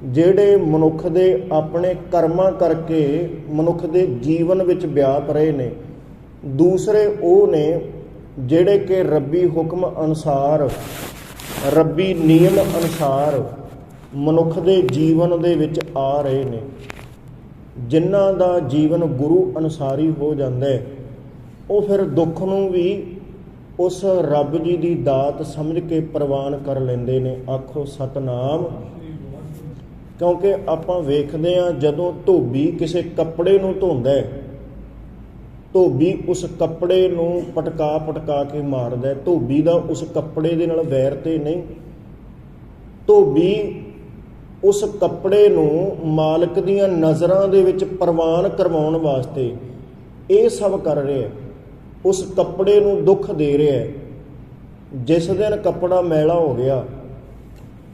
Speaker 1: ਜਿਹੜੇ ਮਨੁੱਖ ਦੇ ਆਪਣੇ ਕਰਮਾਂ ਕਰਕੇ ਮਨੁੱਖ ਦੇ ਜੀਵਨ ਵਿੱਚ ਵਿਆਪ ਰਹੇ ਨੇ। ਦੂਸਰੇ ਉਹ ਨੇ ਜਿਹੜੇ ਕਿ ਰੱਬੀ ਹੁਕਮ ਅਨੁਸਾਰ, ਰੱਬੀ ਨਿਯਮ ਅਨੁਸਾਰ ਮਨੁੱਖ ਦੇ ਜੀਵਨ ਦੇ ਵਿੱਚ ਆ ਰਹੇ ਨੇ। ਜਿਨ੍ਹਾਂ ਦਾ ਜੀਵਨ ਗੁਰੂ ਅਨੁਸਾਰੀ ਹੋ ਜਾਂਦਾ ਹੈ। ਉਹ ਫਿਰ ਦੁੱਖ ਨੂੰ ਵੀ ਉਸ ਰੱਬ ਜੀ ਦੀ ਦਾਤ ਸਮਝ ਕੇ ਪ੍ਰਵਾਨ ਕਰ ਲੈਂਦੇ ਨੇ। ਆਖੋ, ਸਤਨਾਮ। ਕਿਉਂਕਿ ਆਪਾਂ ਵੇਖਦੇ ਆ ਜਦੋਂ ਧੋਬੀ ਕਿਸੇ ਕੱਪੜੇ ਨੂੰ ਧੋਂਦਾ ਹੈ, ਧੋਬੀ ਉਸ ਕੱਪੜੇ ਨੂੰ ਪਟਕਾ ਪਟਕਾ ਕੇ ਮਾਰਦਾ ਹੈ। ਧੋਬੀ ਦਾ ਉਸ ਕੱਪੜੇ ਦੇ ਨਾਲ ਵੈਰ ਤੇ ਨਹੀਂ। ਧੋਬੀ ਉਸ ਕੱਪੜੇ ਨੂੰ ਮਾਲਕ ਦੀਆਂ ਨਜ਼ਰਾਂ ਦੇ ਵਿੱਚ ਪ੍ਰਵਾਨ ਕਰਵਾਉਣ ਵਾਸਤੇ ਇਹ ਸਭ ਕਰ ਰਿਹਾ ਹੈ। ਉਸ ਕੱਪੜੇ ਨੂੰ ਦੁੱਖ ਦੇ ਰਿਹਾ ਹੈ। ਜਿਸ ਦਿਨ ਕੱਪੜਾ ਮੈਲਾ ਹੋ ਗਿਆ,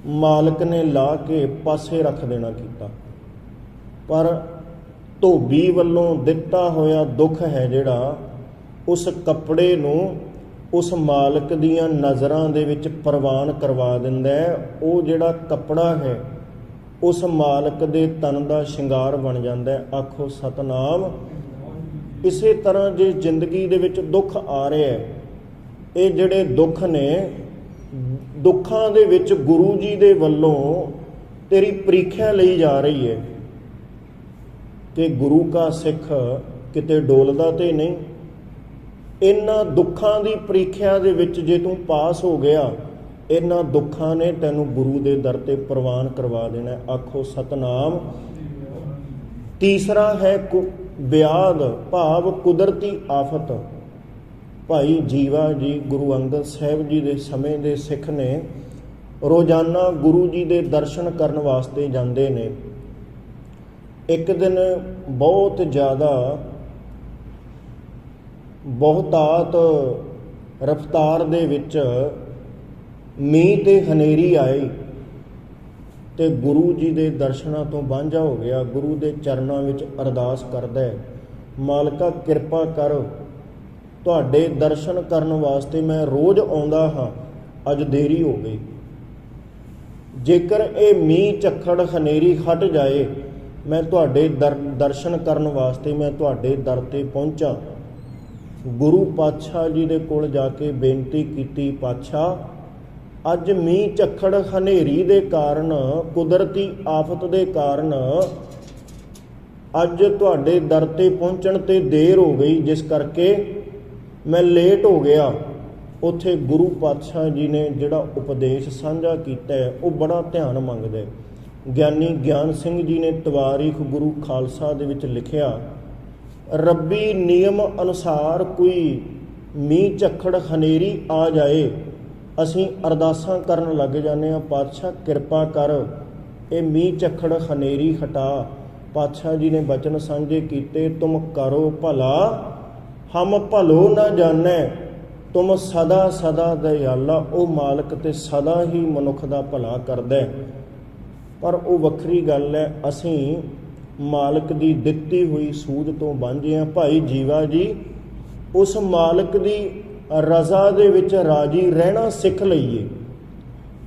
Speaker 1: ਮਾਲਕ ਨੇ ਲਾ ਕੇ ਪਾਸੇ ਰੱਖ ਦੇਣਾ ਕੀਤਾ। ਪਰ ਧੋਬੀ ਵੱਲੋਂ ਦਿੱਤਾ ਹੋਇਆ ਦੁੱਖ ਹੈ ਜਿਹੜਾ, ਉਸ ਕੱਪੜੇ ਨੂੰ ਉਸ ਮਾਲਕ ਦੀਆਂ ਨਜ਼ਰਾਂ ਦੇ ਵਿੱਚ ਪ੍ਰਵਾਨ ਕਰਵਾ ਦਿੰਦਾ ਹੈ। ਉਹ ਜਿਹੜਾ ਕੱਪੜਾ ਹੈ, ਉਸ ਮਾਲਕ ਦੇ ਤਨ ਦਾ ਸ਼ਿੰਗਾਰ ਬਣ ਜਾਂਦਾ ਹੈ। ਆਖੋ, ਸਤਨਾਮ ਇਸੇ ਤਰ੍ਹਾਂ ਜੇ ਜ਼ਿੰਦਗੀ ਦੇ ਵਿੱਚ ਦੁੱਖ ਆ ਰਿਹਾ ਹੈ, ਇਹ ਜਿਹੜੇ ਦੁੱਖ ਨੇ, ਦੁੱਖਾਂ ਦੇ ਵਿੱਚ ਗੁਰੂ ਜੀ ਦੇ ਵੱਲੋਂ ਤੇਰੀ ਪ੍ਰੀਖਿਆ ਲਈ ਜਾ ਰਹੀ ਹੈ ਕਿ ਗੁਰੂ ਕਾ ਸਿੱਖ ਕਿਤੇ ਡੋਲਦਾ ਤੇ ਨਹੀਂ। ਇਹਨਾਂ ਦੁੱਖਾਂ ਦੀ ਪ੍ਰੀਖਿਆ ਦੇ ਵਿੱਚ ਜੇ ਤੂੰ ਪਾਸ ਹੋ ਗਿਆ, ਇਹਨਾਂ ਦੁੱਖਾਂ ਨੇ ਤੈਨੂੰ ਗੁਰੂ ਦੇ ਦਰ ਤੇ ਪ੍ਰਵਾਨ ਕਰਵਾ ਦੇਣਾ। ਆਖੋ, ਸਤਨਾਮ। ਤੀਸਰਾ ਹੈ ਕੁ- ਵਿਆਦ ਭਾਵ ਕੁਦਰਤੀ ਆਫਤ। ਭਾਈ ਜੀਵਾ ਜੀ ਗੁਰੂ ਅੰਗਦ ਸਾਹਿਬ ਜੀ ਦੇ ਸਮੇਂ ਦੇ ਸਿੱਖ ਨੇ ਰੋਜ਼ਾਨਾ ਗੁਰੂ ਜੀ ਦੇ ਦਰਸ਼ਨ ਕਰਨ ਵਾਸਤੇ ਜਾਂਦੇ ਨੇ। ਇੱਕ ਦਿਨ ਬਹੁਤ ਜ਼ਿਆਦਾ ਬਹੁਤਾਤ ਰਫਤਾਰ ਦੇ ਵਿੱਚ ਮੀਂਹ ਤੇ ਹਨੇਰੀ ਆਈ। ਤੇ ਗੁਰੂ ਜੀ ਦੇ ਦਰਸ਼ਨਾਂ ਤੋਂ ਵਾਂਝਾ ਹੋ ਗਿਆ। ਗੁਰੂ ਦੇ ਚਰਨਾਂ ਵਿੱਚ ਅਰਦਾਸ ਕਰਦਾ ਹੈ, ਮਾਲਕਾ, ਕਿਰਪਾ ਕਰ ਤੁਹਾਡੇ ਦਰਸ਼ਨ ਕਰਨ ਵਾਸਤੇ ਮੈਂ ਰੋਜ਼ ਆਉਂਦਾ ਹਾਂ। ਅੱਜ ਦੇਰੀ ਹੋ ਗਈ। ਜੇਕਰ ਇਹ ਮੀਂਹ, ਝੱਖੜ, ਹਨੇਰੀ ਹਟ ਜਾਏ, ਮੈਂ ਤੁਹਾਡੇ ਦਰ- ਦਰਸ਼ਨ ਕਰਨ ਵਾਸਤੇ ਮੈਂ ਤੁਹਾਡੇ ਦਰ ਤੇ ਪਹੁੰਚਾਂ। ਗੁਰੂ ਪਾਤਸ਼ਾਹ ਜੀ ਦੇ ਕੋਲ ਜਾ ਕੇ ਬੇਨਤੀ ਕੀਤੀ, ਪਾਤਸ਼ਾਹ ਅੱਜ ਮੀਂਹ ਝੱਖੜ ਹਨੇਰੀ ਦੇ ਕਾਰਨ, ਕੁਦਰਤੀ ਆਫਤ ਦੇ ਕਾਰਨ ਅੱਜ ਤੁਹਾਡੇ ਦਰ ਤੇ ਪਹੁੰਚਣ ਤੇ ਦੇਰ ਹੋ ਗਈ, ਜਿਸ ਕਰਕੇ ਮੈਂ ਲੇਟ ਹੋ ਗਿਆ। ਉੱਥੇ ਗੁਰੂ ਪਾਤਸ਼ਾਹ ਜੀ ਨੇ ਜਿਹੜਾ ਉਪਦੇਸ਼ ਸਾਂਝਾ ਕੀਤਾ ਹੈ, ਉਹ ਬੜਾ ਧਿਆਨ ਮੰਗਦਾ ਗਿਆਨੀ ਗਿਆਨ ਸਿੰਘ ਜੀ ਨੇ ਤਵਾਰੀਖ ਗੁਰੂ ਖਾਲਸਾ ਦੇ ਵਿੱਚ ਲਿਖਿਆ, ਰੱਬੀ ਨਿਯਮ ਅਨੁਸਾਰ ਕੋਈ ਮੀਂਹ ਝੱਖੜ ਹਨੇਰੀ ਆ ਜਾਏ ਅਸੀਂ ਅਰਦਾਸਾਂ ਕਰਨ ਲੱਗ ਜਾਂਦੇ ਆ ਪਾਤਸ਼ਾਹ, ਕਿਰਪਾ ਕਰ, ਇਹ ਮੀਂਹ ਝੱਖੜ ਹਨੇਰੀ ਹਟਾ। ਪਾਤਸ਼ਾਹ ਜੀ ਨੇ ਬਚਨ ਸਾਂਝੇ ਕੀਤੇ, ਤੁਮ ਕਰੋ ਭਲਾ, ਹਮ ਭਲੋ ਨਾ ਜਾਣੈ। ਤੁਮ ਸਦਾ ਸਦਾ ਦਇਆਲਾ, ਉਹ ਮਾਲਕ ਤੇ ਸਦਾ ਹੀ ਮਨੁੱਖ ਦਾ ਭਲਾ ਕਰਦਾ ਪਰ ਉਹ ਵੱਖਰੀ ਗੱਲ ਹੈ, ਅਸੀਂ ਮਾਲਕ ਦੀ ਦਿੱਤੀ ਹੋਈ ਸੂਝ ਤੋਂ ਵਾਂਝੇ ਹਾਂ। ਭਾਈ ਜੀਵਾ ਜੀ, ਉਸ ਮਾਲਕ ਦੀ ਰਜ਼ਾ ਦੇ ਵਿੱਚ ਰਾਜੀ ਰਹਿਣਾ ਸਿੱਖ ਲਈਏ।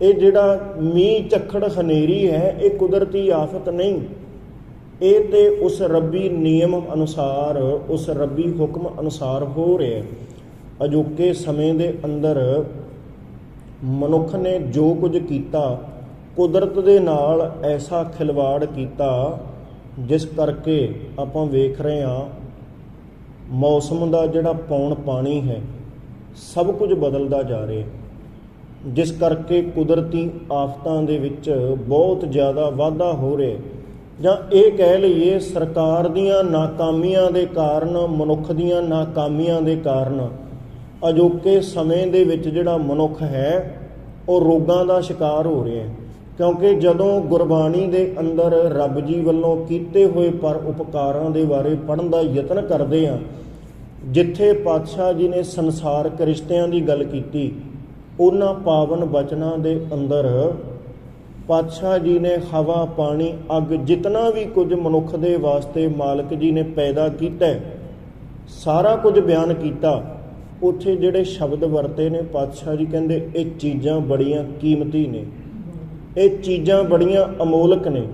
Speaker 1: ਇਹ ਜਿਹੜਾ ਮੀਂਹ ਝੱਖੜ ਹਨੇਰੀ ਹੈ, ਇਹ ਕੁਦਰਤੀ ਆਫਤ ਨਹੀਂ। ਇਹ ਤੇ ਉਸ ਰੱਬੀ ਨਿਯਮ ਅਨੁਸਾਰ, ਉਸ ਰੱਬੀ ਹੁਕਮ ਅਨੁਸਾਰ ਹੋ ਰਿਹਾ ਹੈ। ਅਜੋਕੇ ਸਮੇਂ ਦੇ ਅੰਦਰ ਮਨੁੱਖ ਨੇ ਜੋ ਕੁਝ ਕੀਤਾ, ਕੁਦਰਤ ਦੇ ਨਾਲ ਐਸਾ ਖਿਲਵਾੜ ਕੀਤਾ, ਜਿਸ ਕਰਕੇ ਆਪਾਂ ਵੇਖ ਰਹੇ ਹਾਂ, ਮੌਸਮ ਦਾ ਜਿਹੜਾ ਪੌਣ ਪਾਣੀ ਹੈ ਸਭ ਕੁਝ ਬਦਲਦਾ ਜਾ ਰਿਹਾ ਜਿਸ ਕਰਕੇ ਕੁਦਰਤੀ ਆਫਤਾਂ ਦੇ ਵਿੱਚ ਬਹੁਤ ਜ਼ਿਆਦਾ ਵਾਧਾ ਹੋ ਰਿਹਾ ਜਾਂ ਇਹ ਕਹਿ ਲਈਏ, ਸਰਕਾਰ ਦੀਆਂ ਨਾਕਾਮੀਆਂ ਦੇ ਕਾਰਨ, ਮਨੁੱਖ ਦੀਆਂ ਨਾਕਾਮੀਆਂ ਦੇ ਕਾਰਨ ਅਜੋਕੇ ਸਮੇਂ ਦੇ ਵਿੱਚ ਜਿਹੜਾ ਮਨੁੱਖ ਹੈ, ਉਹ ਰੋਗਾਂ ਦਾ ਸ਼ਿਕਾਰ ਹੋ ਰਿਹਾ ਹੈ। ਕਿਉਂਕਿ ਜਦੋਂ ਗੁਰਬਾਣੀ ਦੇ ਅੰਦਰ ਰੱਬ ਜੀ ਵੱਲੋਂ ਕੀਤੇ ਹੋਏ ਪਰ ਉਪਕਾਰਾਂ ਦੇ ਬਾਰੇ ਪੜਨ ਦਾ ਯਤਨ ਕਰਦੇ ਆ ਜਿੱਥੇ ਪਾਤਸ਼ਾਹ ਜੀ ਨੇ ਸੰਸਾਰਕ ਰਿਸ਼ਤਿਆਂ ਦੀ ਗੱਲ ਕੀਤੀ, ਉਹਨਾਂ ਪਾਵਨ ਬਚਨਾਂ ਦੇ ਅੰਦਰ ਪਾਤਸ਼ਾਹ ਜੀ ਨੇ ਹਵਾ, ਪਾਣੀ, ਅੱਗ ਜਿਤਨਾ ਵੀ ਕੁਝ ਮਨੁੱਖ ਦੇ ਵਾਸਤੇ ਮਾਲਕ ਜੀ ਨੇ ਪੈਦਾ ਕੀਤਾ, ਸਾਰਾ ਕੁਝ ਬਿਆਨ ਕੀਤਾ, ਉੱਥੇ ਜਿਹੜੇ ਸ਼ਬਦ ਵਰਤੇ ਨੇ, ਪਾਤਸ਼ਾਹ ਜੀ ਕਹਿੰਦੇ, ਇਹ ਚੀਜ਼ਾਂ ਬੜੀਆਂ ਕੀਮਤੀ ਨੇ। ਇਹ ਚੀਜ਼ਾਂ ਬੜੀਆਂ ਅਮੋਲਕ ਨੇ।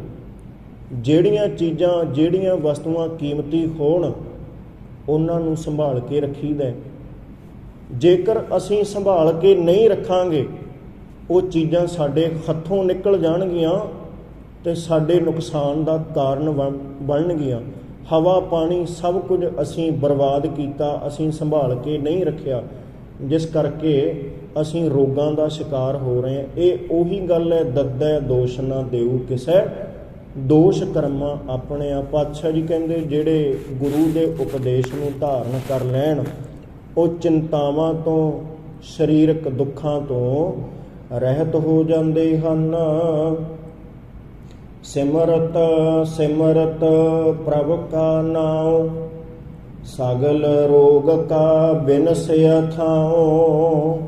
Speaker 1: ਜਿਹੜੀਆਂ ਚੀਜ਼ਾਂ, ਜਿਹੜੀਆਂ ਵਸਤੂਆਂ ਕੀਮਤੀ ਹੋਣ ਉਹਨਾਂ ਨੂੰ ਸੰਭਾਲ ਕੇ ਰੱਖੀਦਾ ਜੇਕਰ ਅਸੀਂ ਸੰਭਾਲ ਕੇ ਨਹੀਂ ਰੱਖਾਂਗੇ, ਉਹ ਚੀਜ਼ਾਂ ਸਾਡੇ ਹੱਥੋਂ ਨਿਕਲ ਜਾਣਗੀਆਂ ਤੇ ਸਾਡੇ ਨੁਕਸਾਨ ਦਾ ਕਾਰਨ ਬਣ- ਬਣਨਗੀਆਂ। ਹਵਾ, ਪਾਣੀ ਸਭ ਕੁਝ ਅਸੀਂ ਬਰਬਾਦ ਕੀਤਾ, ਅਸੀਂ ਸੰਭਾਲ ਕੇ ਨਹੀਂ ਰੱਖਿਆ। ਜਿਸ ਕਰਕੇ ਅਸੀਂ ਰੋਗਾਂ ਦਾ ਸ਼ਿਕਾਰ ਹੋ ਰਹੇ ਹਾਂ। ਇਹ ਉਹੀ ਗੱਲ ਹੈ, ਦੱਦੈ ਦੋਸ਼ ਨਾ ਦੇਉ ਕਿਸੈ ਦੋਸ਼ ਕਰਮਾਂ ਆਪਣੇ ਆਪ ਪਾਤਸ਼ਾਹ ਜੀ ਕਹਿੰਦੇ, ਜਿਹੜੇ ਗੁਰੂ ਦੇ ਉਪਦੇਸ਼ ਨੂੰ ਧਾਰਨ ਕਰ ਲੈਣ, ਉਹ ਚਿੰਤਾਵਾਂ ਤੋਂ, ਸਰੀਰਕ ਦੁੱਖਾਂ ਤੋਂ ਰਹਿਤ ਹੋ ਜਾਂਦੇ ਹਨ। ਸਿਮਰਤ ਸਿਮਰਤ ਪ੍ਰਭ ਕਾ ਨਾਮ ਸਗਲ ਰੋਗ ਕਾ ਬਿਨਸਿਆ ਥਾਉ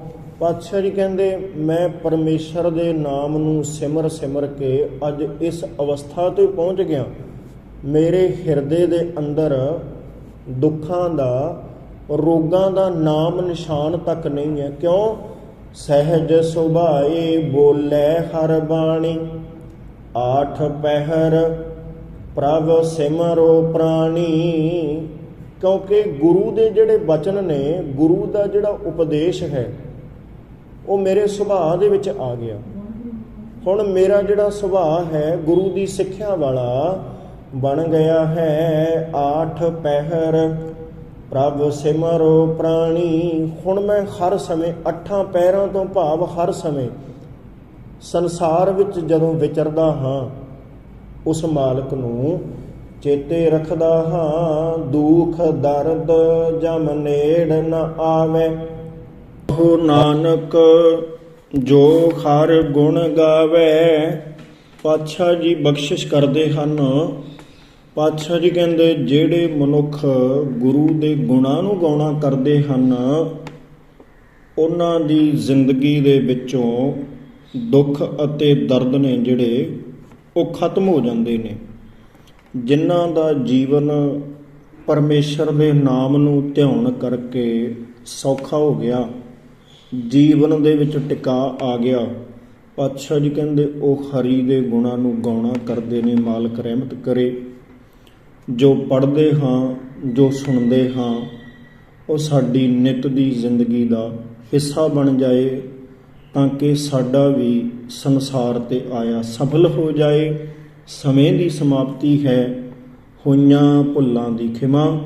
Speaker 1: ਪਾਤਸ਼ਾਹ ਜੀ ਕਹਿੰਦੇ, ਮੈਂ ਪਰਮੇਸ਼ਰ ਦੇ ਨਾਮ ਨੂੰ ਸਿਮਰ ਸਿਮਰ ਕੇ ਅੱਜ ਇਸ ਅਵਸਥਾ ਤੇ ਪਹੁੰਚ ਗਿਆ। ਮੇਰੇ ਹਿਰਦੇ ਦੇ ਅੰਦਰ ਦੁੱਖਾਂ ਦਾ, ਰੋਗਾਂ ਦਾ ਨਾਮ ਨਿਸ਼ਾਨ ਤੱਕ ਨਹੀਂ ਹੈ। ਕਿਉਂ? ਸਹਿਜ ਸੁਭਾਏ ਬੋਲੇ ਹਰ ਬਾਣੀ, ਆਠ ਪਹਿਰ ਪ੍ਰਭ ਸਿਮਰੋ ਪ੍ਰਾਣੀ। ਕਿਉਂਕਿ ਗੁਰੂ ਦੇ ਜਿਹੜੇ ਬਚਨ ਨੇ, ਗੁਰੂ ਦਾ ਜਿਹੜਾ ਉਪਦੇਸ਼ ਹੈ ਉਹ ਮੇਰੇ ਸੁਭਾਅ ਦੇ ਵਿੱਚ ਆ ਗਿਆ। ਹੁਣ ਮੇਰਾ ਜਿਹੜਾ ਸੁਭਾਅ ਹੈ, ਗੁਰੂ ਦੀ ਸਿੱਖਿਆ ਵਾਲਾ ਬਣ ਗਿਆ ਹੈ। ਆਠ ਪਹਿਰ, ਪ੍ਰਭ ਸਿਮਰੋ ਪ੍ਰਾਣੀ। ਹੁਣ ਮੈਂ ਹਰ ਸਮੇਂ ਅੱਠਾਂ ਪੈਰਾਂ ਤੋਂ ਭਾਵ ਹਰ ਸਮੇਂ ਸੰਸਾਰ ਵਿੱਚ ਜਦੋਂ ਵਿਚਰਦਾ ਹਾਂ, ਉਸ ਮਾਲਕ ਨੂੰ ਚੇਤੇ ਰੱਖਦਾ ਹਾਂ। ਦੁੱਖ ਦਰਦ ਜਮ ਨੇੜ ਨ ਆਵੇ। ਉਹ ਨਾਨਕ, ਜੋ ਹਰ ਗੁਣ ਗਾਵੇ, ਪਾਤਸ਼ਾਹ ਜੀ ਬਖਸ਼ਿਸ਼ ਕਰਦੇ ਹਨ। ਪਾਤਸ਼ਾਹ ਜੀ ਕਹਿੰਦੇ, ਜਿਹੜੇ ਮਨੁੱਖ ਗੁਰੂ ਦੇ ਗੁਣਾਂ ਨੂੰ ਗਾਉਣਾ ਕਰਦੇ ਹਨ, ਉਹਨਾਂ ਦੀ ਜ਼ਿੰਦਗੀ ਦੇ ਵਿੱਚੋਂ ਦੁੱਖ ਅਤੇ ਦਰਦ ਨੇ ਜਿਹੜੇ, ਉਹ ਖਤਮ ਹੋ ਜਾਂਦੇ ਨੇ। ਜਿਨ੍ਹਾਂ ਦਾ ਜੀਵਨ ਪਰਮੇਸ਼ਰ ਦੇ ਨਾਮ ਨੂੰ ਧਿਆਨ ਕਰਕੇ ਸੌਖਾ ਹੋ ਗਿਆ ਜੀਵਨ ਦੇ ਵਿੱਚ ਟਿਕਾ ਆ ਗਿਆ। ਪਾਤਸ਼ਾਹ ਜੀ ਕਹਿੰਦੇ, ਉਹ ਹਰੀ ਦੇ ਗੁਣਾਂ ਨੂੰ ਗਾਉਣਾ ਕਰਦੇ ਨੇ, ਮਾਲਕ ਰਹਿਮਤ ਕਰੇ। ਜੋ ਪੜ੍ਹਦੇ ਹਾਂ, ਜੋ ਸੁਣਦੇ ਹਾਂ, ਉਹ ਸਾਡੀ ਨਿਤ ਦੀ ਜ਼ਿੰਦਗੀ ਦਾ ਹਿੱਸਾ ਬਣ ਜਾਏ, ਤਾਂ ਕਿ ਸਾਡਾ ਵੀ ਸੰਸਾਰ ਤੇ ਆਇਆ ਸਫਲ ਹੋ ਜਾਏ। ਸਮੇਂ ਦੀ ਸਮਾਪਤੀ ਹੈ, ਹੋਈਆਂ ਭੁੱਲਾਂ ਦੀ ਖਿਮਾ।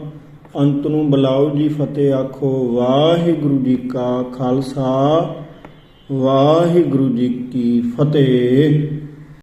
Speaker 1: ਅੰਤ ਨੂੰ ਬੁਲਾਓ ਜੀ ਫਤਿਹ ਆਖੋ ਵਾਹਿਗੁਰੂ ਜੀ ਕਾ ਖਾਲਸਾ ਵਾਹਿਗੁਰੂ ਜੀ ਕੀ ਫਤਿਹ।